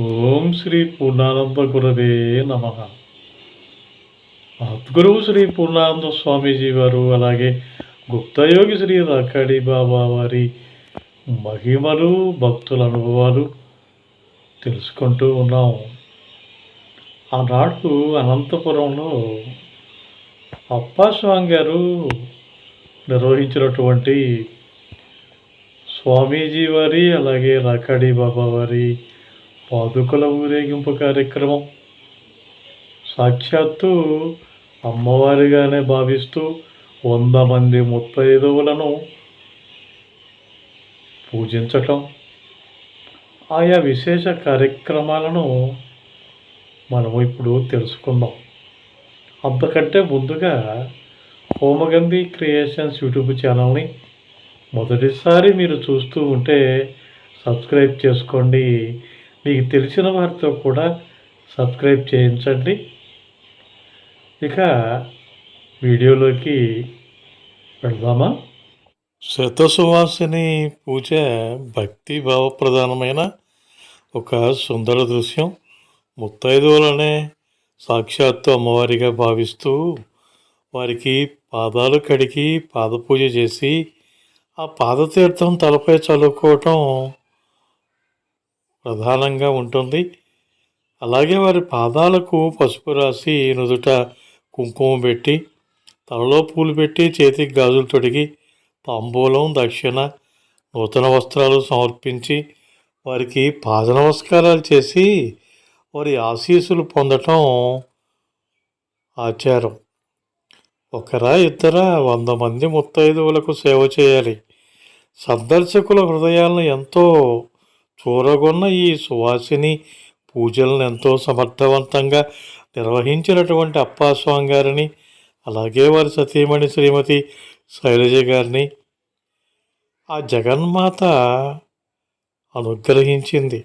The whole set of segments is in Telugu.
ఓం శ్రీ పూర్ణానంద గురవే నమ. సద్గురువు శ్రీ పూర్ణానంద స్వామీజీ వారు అలాగే గుప్తయోగి శ్రీ రక్కడి బాబా వారి మహిమలు భక్తుల అనుభవాలు తెలుసుకుంటూ ఉన్నాం. ఆనాడు అనంతపురంలో అప్పాస్వామి గారు నిర్వహించినటువంటి స్వామీజీ వారి అలాగే రాకాడి బాబా వారి పాదుకల ఊరేగింపు కార్యక్రమం సాక్షాత్తు అమ్మవారిగానే భావిస్తూ వంద మంది ముత్తైదువులను పూజించటం. ఆయా విశేష కార్యక్రమాలను మనము ఇప్పుడు తెలుసుకుందాం. అంతకంటే ముందుగా హోమగంధి క్రియేషన్స్ యూట్యూబ్ ఛానల్ని మొదటిసారి మీరు చూస్తూ ఉంటే సబ్స్క్రైబ్ చేసుకోండి. మీకు తెలిసిన వారితో కూడా సబ్స్క్రైబ్ చేయించండి. ఇక వీడియోలోకి వెళ్దామా? శతసువాసిని పూజ భక్తి భావప్రధానమైన ఒక సుందర దృశ్యం. ముత్తైదువులనే సాక్షాత్తు అమ్మవారిగా భావిస్తూ వారికి పాదాలు కడిగి పాదపూజ చేసి ఆ పాదతీర్థం తలపై చల్లుకోవటం ప్రధానంగా ఉంటుంది. అలాగే వారి పాదాలకు పసుపు రాసి నుదుట కుంకుమ పెట్టి తలలో పూలు పెట్టి చేతికి గాజులు తొడిగి తాంబూలం దక్షిణ నూతన వస్త్రాలు సమర్పించి వారికి పాద నమస్కారాలు చేసి వారి ఆశీస్సులు పొందటం ఆచారం. ఒకరా ఇద్దరా వంద మంది ముత్తైదువులకు సేవ చేయాలి. సందర్శకుల హృదయాలను ఎంతో చూరగొన్న ఈ సువాసిని పూజలను ఎంతో సమర్థవంతంగా నిర్వహించినటువంటి అప్పాస్వామి గారిని అలాగే వారి సతీమణి శ్రీమతి శైలజ గారిని ఆ జగన్మాత అనుగ్రహించింది.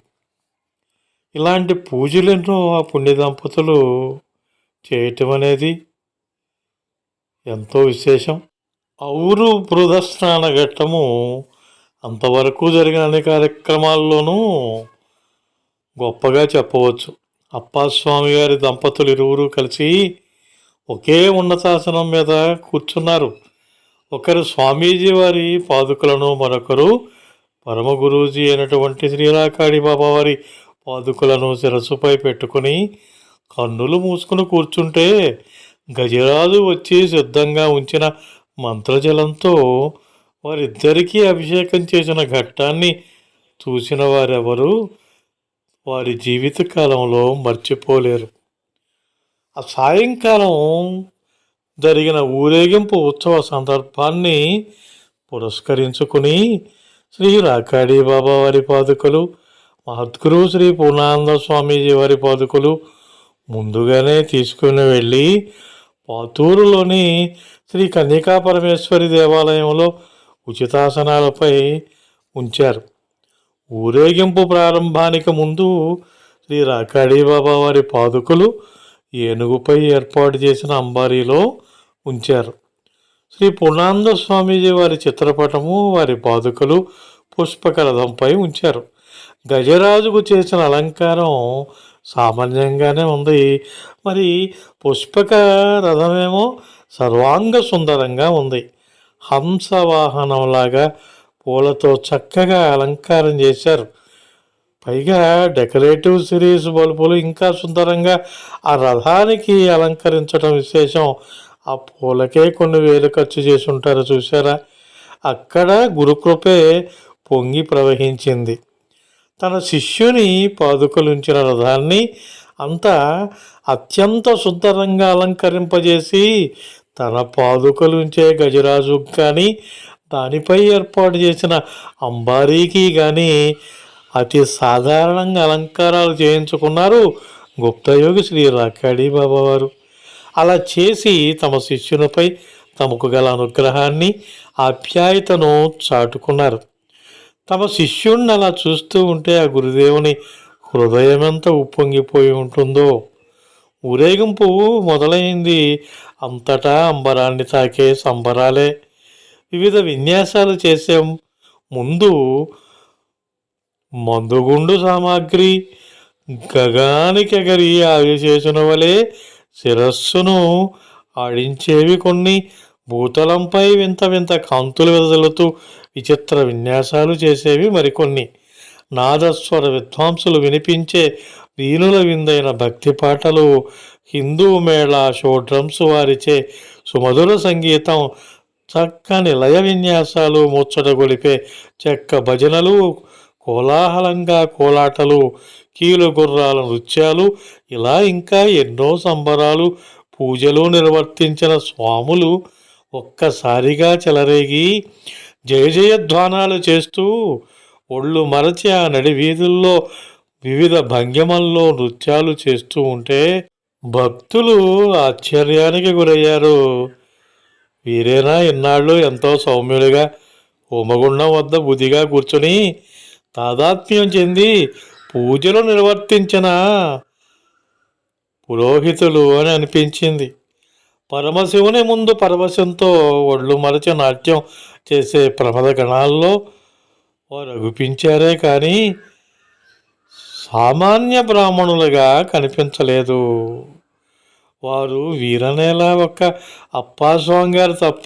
ఇలాంటి పూజలెన్నో ఆ పుణ్య దంపతులు చేయటం అనేది ఎంతో విశేషం. ఔరు బృధస్నాన ఘట్టము అంతవరకు జరిగిన అన్ని కార్యక్రమాల్లోనూ గొప్పగా చెప్పవచ్చు. అప్పాస్వామి గారి దంపతులు ఇరువురు కలిసి ఒకే ఉన్నతాసనం మీద కూర్చున్నారు. ఒకరు స్వామీజీ వారి పాదుకలను మరొకరు పరమ గురూజీ అయినటువంటి శ్రీరాకాడి బాబా వారి పాదుకలను శిరస్సుపై పెట్టుకుని కన్నులు మూసుకుని కూర్చుంటే గజరాజు వచ్చి సిద్ధంగా ఉంచిన మంత్రజలంతో వారిద్దరికీ అభిషేకం చేసిన ఘట్టాన్ని చూసిన వారెవరు వారి జీవిత కాలంలో మర్చిపోలేరు. ఆ సాయంకాలం జరిగిన ఊరేగింపు ఉత్సవ సందర్భాన్ని పురస్కరించుకుని శ్రీ రాకాడి బాబా వారి పాదుకలు మహద్గురు శ్రీ పూర్ణానంద స్వామీజీ వారి పాదుకలు ముందుగానే తీసుకుని వెళ్ళి పాతూరులోని శ్రీ కన్యకా పరమేశ్వరి దేవాలయంలో ఉచితాసనాలపై ఉంచారు. ఊరేగింపు ప్రారంభానికి ముందు శ్రీ రాకాడి బాబా వారి పాదుకలు ఏనుగుపై ఏర్పాటు చేసిన అంబారీలో ఉంచారు. శ్రీ పూర్ణానంద స్వామీజీ వారి చిత్రపటము వారి పాదుకలు పుష్పకరథంపై ఉంచారు. గజరాజుకు చేసిన అలంకారం సామాన్యంగానే ఉంది. మరి పుష్పక రథమేమో సర్వాంగ సుందరంగా ఉంది. హంసవాహనంలాగా పూలతో చక్కగా అలంకారం చేశారు. పైగా డెకరేటివ్ సిరీస్ బల్బులు ఇంకా సుందరంగా ఆ రథానికి అలంకరించడం విశేషం. ఆ పూలకే కొన్ని వేలు ఖర్చు చేసి ఉంటారు చూసారా అక్కడ గురుకృపే పొంగి ప్రవహించింది. తన శిష్యుని పాదుకలుంచిన రథాన్ని అంతా అత్యంత సుందరంగా అలంకరింపజేసి తన పాదుకలుంచే గజరాజు కానీ దానిపై ఏర్పాటు చేసిన అంబారీకి కానీ అతి సాధారణంగా అలంకారాలు చేయించుకున్నారు గుప్తయోగి శ్రీ రాకాడి బాబావారు అలా చేసి తమ శిష్యునిపై తమకు గల అనుగ్రహాన్ని ఆప్యాయతను చాటుకున్నారు. తమ శిష్యుణ్ణి అలా చూస్తూ ఉంటే ఆ గురుదేవుని హృదయమెంత ఉప్పొంగిపోయి ఉంటుందో! ఊరేగింపు మొదలైంది. అంతటా అంబరాన్ని తాకే సంబరాలే. వివిధ విన్యాసాలు చేసే ముందు మందుగుండు సామాగ్రి గగానికెగరి చేసిన వలె శిరస్సును ఆడించేవి కొన్ని. భూతలంపై వింత వింత కాంతులు వెదజల్లుతూ విచిత్ర విన్యాసాలు చేసేవి మరికొన్ని. నాదస్వర విద్వాంసులు వినిపించే వీణుల విందైన భక్తి పాటలు హిందూ మేళ షో డ్రమ్స్ వారిచే సుమధుర సంగీతం చక్కని లయ విన్యాసాలు ముచ్చట గొలిపే చెక్క భజనలు కోలాహలంగా కోలాటలు కీలు గుర్రాల నృత్యాలు ఇలా ఇంకా ఎన్నో సంబరాలు పూజలు నిర్వర్తించిన స్వాములు ఒక్కసారిగా చెలరేగి జయ జయధ్వానాలు చేస్తూ ఒళ్ళు మరచి ఆ నడి వీధుల్లో వివిధ భంగిమల్లో నృత్యాలు చేస్తూ ఉంటే భక్తులు ఆశ్చర్యానికి గురయ్యారు. వీరేనా ఇన్నాళ్ళు ఎంతో సౌమ్యులుగా హోమగుండం వద్ద బుద్ధిగా కూర్చొని తాదాత్మ్యం చెంది పూజలు నిర్వర్తించిన పురోహితులు అని అనిపించింది. పరమశివుని ముందు పరవశంతో ఒళ్ళు మరచి నాట్యం చేసే ప్రమద గణాల్లో వారు అగుపించారే కానీ సామాన్య బ్రాహ్మణులుగా కనిపించలేదు. వారు వీరనేలా ఒక్క అప్పాస్వామి గారు తప్ప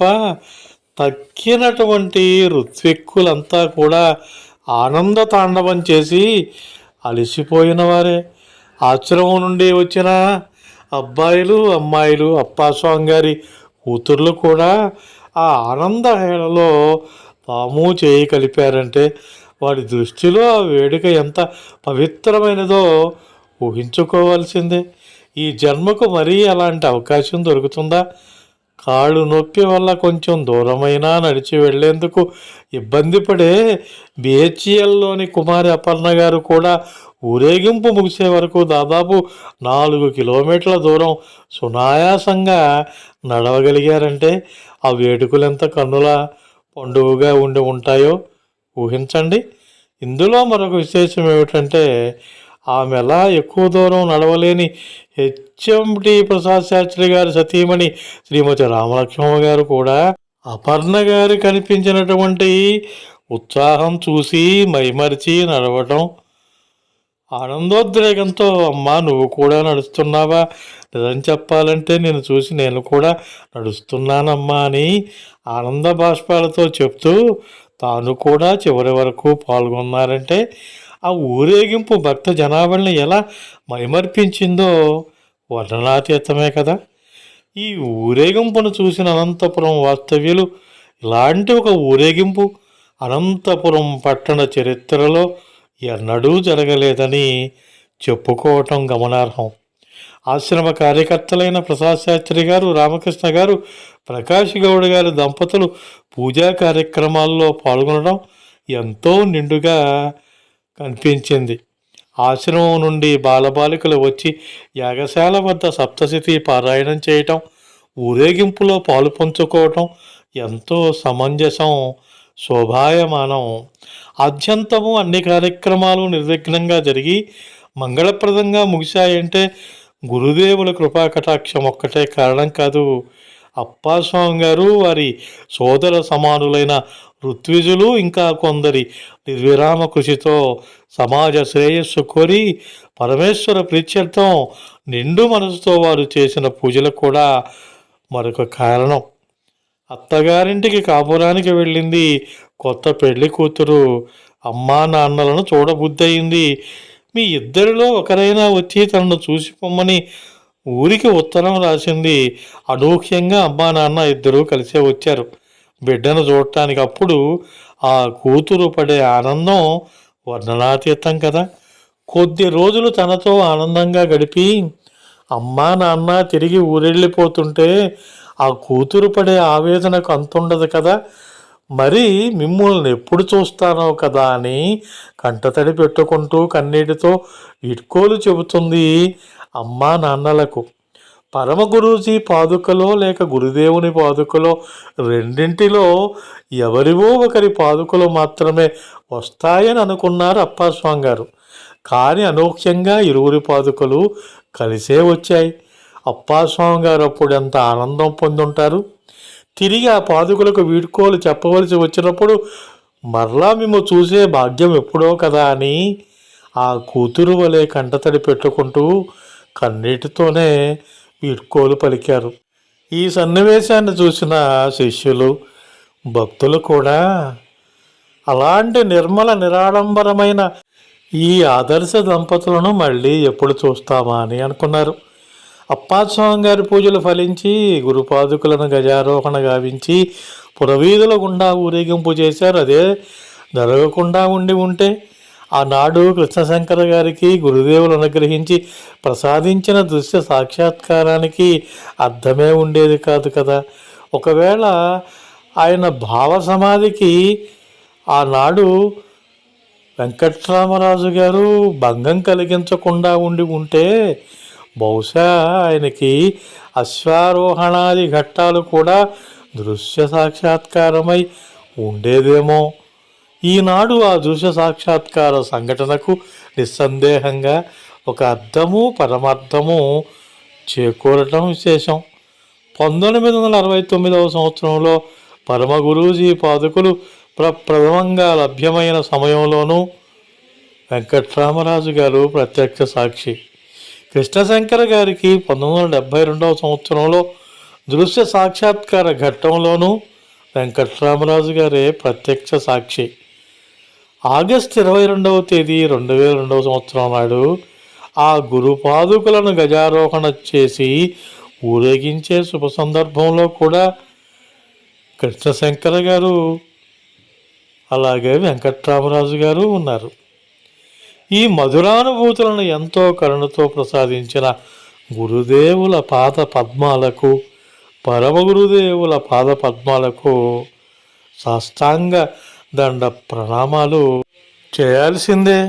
తక్కినటువంటి ఋత్విక్కులంతా కూడా ఆనంద తాండవం చేసి అలసిపోయిన వారే. ఆశ్రమం నుండి వచ్చిన అబ్బాయిలు అమ్మాయిలు అప్పాస్వామి గారి కూతుర్లు కూడా ఆ ఆనంద హేళలో తాము చేయి కలిపారంటే వాడి దృష్టిలో ఆ వేడుక ఎంత పవిత్రమైనదో ఊహించుకోవాల్సిందే. ఈ జన్మకు మరీ అలాంటి అవకాశం దొరుకుతుందా? కాళ్ళు నొప్పి వల్ల కొంచెం దూరమైనా నడిచి వెళ్ళేందుకు ఇబ్బంది పడే బిహెచ్ఎల్లోని కుమారి అపర్ణ గారు కూడా ఊరేగింపు ముగిసే వరకు దాదాపు నాలుగు కిలోమీటర్ల దూరం సునాయాసంగా నడవగలిగారంటే ఆ వేడుకలు ఎంత కన్నుల పండుగగా ఉండి ఉంటాయో? ఊహించండి. ఇందులో మరొక విశేషం ఏమిటంటే ఆమె ఎలా ఎక్కువ దూరం నడవలేని హెచ్ఎంటి ప్రసాద్ శాస్త్రి గారి సతీమణి శ్రీమతి రామలక్ష్మమ్మ గారు కూడా అపర్ణ గారు కనిపించినటువంటి ఉత్సాహం చూసి మైమరిచి నడవటం. ఆనందోద్రేకంతో అమ్మా నువ్వు కూడా నడుస్తున్నావా? నిజం చెప్పాలంటే నేను చూసి నేను కూడా నడుస్తున్నానమ్మా అని ఆనంద బాష్పాలతో చెప్తూ తాను కూడా చివరి వరకు పాల్గొన్నారంటే ఆ ఊరేగింపు భక్త జనాభాని ఎలా మైమర్పించిందో వర్ణనాతీతమే కదా. ఈ ఊరేగింపును చూసిన అనంతపురం వాస్తవ్యులు ఇలాంటి ఒక ఊరేగింపు అనంతపురం పట్టణ చరిత్రలో ఎన్నడూ జరగలేదని చెప్పుకోవటం గమనార్హం. ఆశ్రమ కార్యకర్తలైన ప్రసాద్ శాస్త్రి గారు రామకృష్ణ గారు ప్రకాష్ గౌడ్ గారి దంపతులు పూజా కార్యక్రమాల్లో పాల్గొనడం ఎంతో నిండుగా కనిపించింది. ఆశ్రమం నుండి బాలబాలికలు వచ్చి యాగశాల వద్ద సప్తశతి పారాయణం చేయటం ఊరేగింపులో పాలు పంచుకోవటం ఎంతో సమంజసం శోభాయమానం. ఆద్యంతము అన్ని కార్యక్రమాలు నిర్విఘ్నంగా జరిగి మంగళప్రదంగా ముగిశాయంటే గురుదేవుల కృపా కటాక్షం ఒక్కటే కారణం కాదు. అప్పాస్వామి గారు వారి సోదర సమానులైన ఋత్విజులు ఇంకా కొందరి నిర్విరామ కృషితో సమాజ శ్రేయస్సు కోరి పరమేశ్వర ప్రీత్యర్థం నిండు మనసుతో వారు చేసిన పూజలు కూడా మరొక కారణం. అత్తగారింటికి కాపురానికి వెళ్ళింది కొత్త పెళ్ళి కూతురు. అమ్మా నాన్నలను చూడబుద్దయింది మీ ఇద్దరిలో ఒకరైనా వచ్చి తనను చూసి పొమ్మని ఊరికి ఉత్తరం రాసింది. అనూహ్యంగా అమ్మా నాన్న ఇద్దరూ కలిసే వచ్చారు. బిడ్డను చూడటానికి అప్పుడు ఆ కూతురు పడే ఆనందం వర్ణనాతీతం కదా. కొద్ది రోజులు తనతో ఆనందంగా గడిపి అమ్మా నాన్న తిరిగి ఊరెళ్ళిపోతుంటే ఆ కూతురు పడే ఆవేదనకు అంతుండదు కదా. మరి మిమ్మల్ని ఎప్పుడు చూస్తానో కదా అని కంటతడి పెట్టుకుంటూ కన్నీటితో ఇటుకోలు చెబుతుంది అమ్మా నాన్నలకు. పరమ గురూజీ పాదుకలో లేక గురుదేవుని పాదుకలో రెండింటిలో ఎవరివో ఒకరి పాదుకలు మాత్రమే వస్తాయని అనుకున్నారు అప్పాస్వామి గారు కానీ అనూహ్యంగా ఇరువురి పాదుకలు కలిసే వచ్చాయి. అప్పాస్వామి గారు అప్పుడు ఎంత ఆనందం పొందుంటారు? తిరిగి ఆ పాదుకులకు వీడ్కోలు చెప్పవలసి వచ్చినప్పుడు మరలా మేము చూసే భాగ్యం ఎప్పుడో కదా అని ఆ కూతురు వలె కంటతడి పెట్టుకుంటూ కన్నీటితోనే వీడ్కోలు పలికారు. ఈ సన్నివేశాన్ని చూసిన శిష్యులు భక్తులు కూడా అలాంటి నిర్మల నిరాడంబరమైన ఈ ఆదర్శ దంపతులను మళ్ళీ ఎప్పుడు చూస్తామా అని అనుకున్నారు. అప్పాస్వామి గారి పూజలు ఫలించి గురుపాదుకులను గజారోహణ గావించి పురవీధుల గుండా ఊరేగింపు చేశారు. అదే జరగకుండా ఉండి ఉంటే ఆనాడు కృష్ణశంకర గారికి గురుదేవులు అనుగ్రహించి ప్రసాదించిన దృశ్య సాక్షాత్కారానికి అర్థమే ఉండేది కాదు కదా. ఒకవేళ ఆయన భావ సమాధికి ఆనాడు వెంకట్రామరాజు గారు భంగం కలిగించకుండా ఉండి ఉంటే బహుశా ఆయనకి అశ్వారోహణాది ఘట్టాలు కూడా దృశ్య సాక్షాత్కారమై ఉండేదేమో. ఈనాడు ఆ దృశ్య సాక్షాత్కార సంఘటనకు నిస్సందేహంగా ఒక అర్థము పరమార్థము చేకూరటం విశేషం. పంతొమ్మిది వందల అరవై తొమ్మిదవ సంవత్సరంలో పరమ గురూజీ పాదుకులు ప్రప్రథమంగా లభ్యమైన సమయంలోనూ వెంకట్రామరాజు గారు ప్రత్యక్ష సాక్షి. కృష్ణశంకర గారికి పంతొమ్మిది వందల డెబ్భై రెండవ సంవత్సరంలో దృశ్య సాక్షాత్కార ఘట్టంలోనూ వెంకట్రామరాజు గారే ప్రత్యక్ష సాక్షి. ఆగస్ట్ ఇరవై రెండవ తేదీ రెండు వేల రెండవ సంవత్సరం నాడు ఆ గురుపాదుకులను గజారోహణ చేసి ఊరేగించే శుభ సందర్భంలో కూడా కృష్ణశంకర గారు అలాగే వెంకట్రామరాజు గారు ఉన్నారు. ఈ మధురానుభూతులను ఎంతో కరుణతో ప్రసాదించిన గురుదేవుల పాద పద్మాలకు పరమ గురుదేవుల పాద పద్మాలకు సాష్టాంగ దండ ప్రణామాలు చేయాల్సిందే.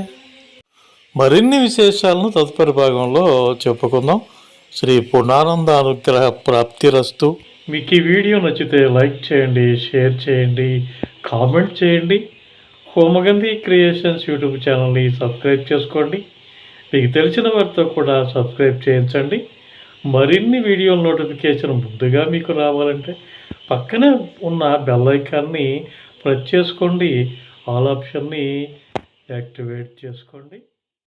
మరిన్ని విశేషాలను తదుపరి భాగంలో చెప్పుకుందాం. శ్రీ పూర్ణానంద అనుగ్రహ ప్రాప్తిరస్తు. మీకు ఈ వీడియో నచ్చితే లైక్ చేయండి షేర్ చేయండి కామెంట్ చేయండి. హోమగంధి క్రియేషన్స్ యూట్యూబ్ ఛానల్ని సబ్స్క్రైబ్ చేసుకోండి. మీకు తెలిసిన వారితో కూడా సబ్స్క్రైబ్ చేయించండి. మరిన్ని వీడియోల నోటిఫికేషన్ ముందుగా మీకు రావాలంటే పక్కనే ఉన్న బెల్ ఐకాన్ని ప్రెస్ చేసుకోండి. ఆల్ ఆప్షన్ని యాక్టివేట్ చేసుకోండి.